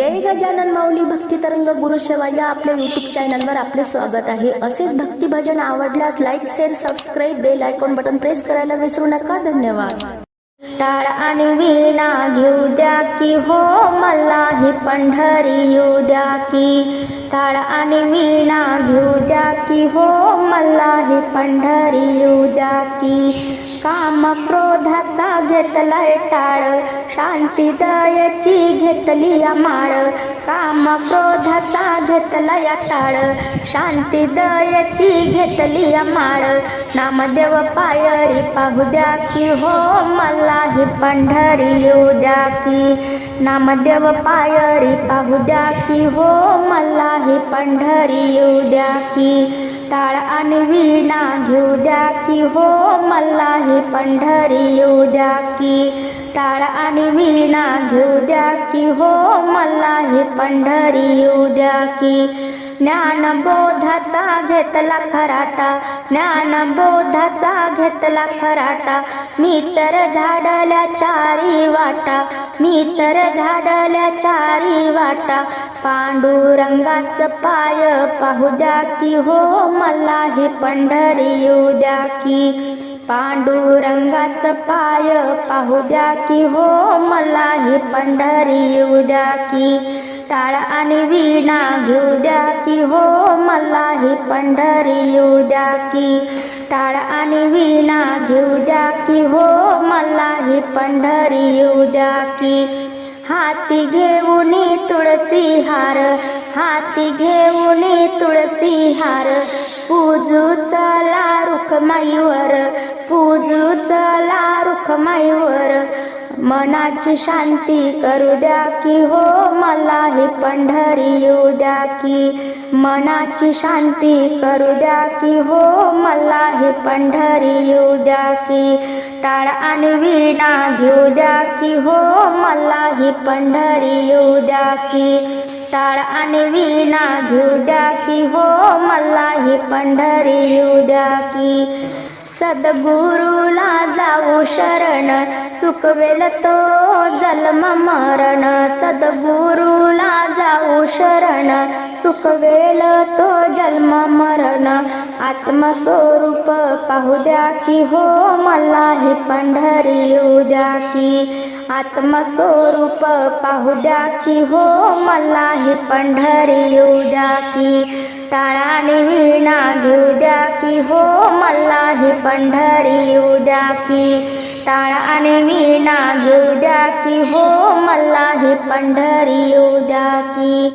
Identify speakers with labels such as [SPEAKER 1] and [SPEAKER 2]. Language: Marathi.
[SPEAKER 1] जय गजानन माऊली भक्ती तरंग गुरु सेवा या आपल्या युट्यूब चॅनलवर आपले स्वागत आहे. असेच भक्ती भजन आवडल्यास like share subscribe bell icon button press करायला विसरू नका. धन्यवाद. टाळ आणि वीणा घेऊ द्या की हो मला ही पंढरी येऊ द्या की. टाळ आणि वीणा घेऊ द्या की हो मला हे पंढरी येऊ द्या की. काम क्रोधाचा घेतलाय टाळ शांती दयाची घेतली या माळ काम क्रोधाचा घेतला या टाळ शांती दयाची घेतली या माळ नामदेव पायरी पाहू द्या की हो मला ही पंढरी येऊ द्या की. नामदेव पायरी पाहू द्या की हो मला ही पंढरी येऊ द्या की. टाळ आणि वीणा घेऊ द्या की हो मला ही पंढरी येऊ द्या की. टाळ आणि वीणा घेऊ द्या की हो मला ही पंढरी येऊ द्या की. ज्ञानबोधाचा घेतला खराटा ज्ञानबोधाचा घेतला खराटा. मी तर झाडल्या चारी वाटा मी तर झाडल्या चारी वाटा पांडुरंगाचं पाय पाहू द्या की हो मला हे पंढरी येऊ द्या की. पांडुरंगाचं पाय पाहू द्या की हो मला हे पंढरी येऊ द्या की. टाळ आणि वीणा घेऊ द्या की हो मला ही पंढरी येऊ द्या की. टाळ आणि वीणा घेऊ द्या की हो मला ही पंढरी येऊ द्या की. हाती घेऊन तुळसी हार हाती घेऊन तुळसी हार. पूजू चला रुखमाईवर पूजू चला रुखमाईवर. मनाची शांती करू द्या की हो मला हे पंढरी येऊ द्या की. मनाची शांती करू द्या की हो मला हे पंढरी येऊ द्या की. टाळ आणि वीणा घेऊ द्या की हो मला ही पंढरी येऊ द्या की. टाळ आणि वीणा घेऊ द्या की हो मला ही पंढरी येऊ द्या की. सद्गुरुला जाऊ शरण. चुकवेल तो जन्म मरण. सद्गुरुला जाऊ शरण. चुकवेल तो जन्म मरण. आत्मस्वरूप पाहू द्या की हो मला ही पंढरी येऊ द्या की. आत्मस्वरूप पाहू द्या की हो मला ही पंढरी येऊ द्या की. टाळाने विणा घेऊ द्या की हो मला ही पंढरी येऊ द्या की टाळाने विणा घेऊ द्या की हो मला ही पंढरी येऊ द्या की.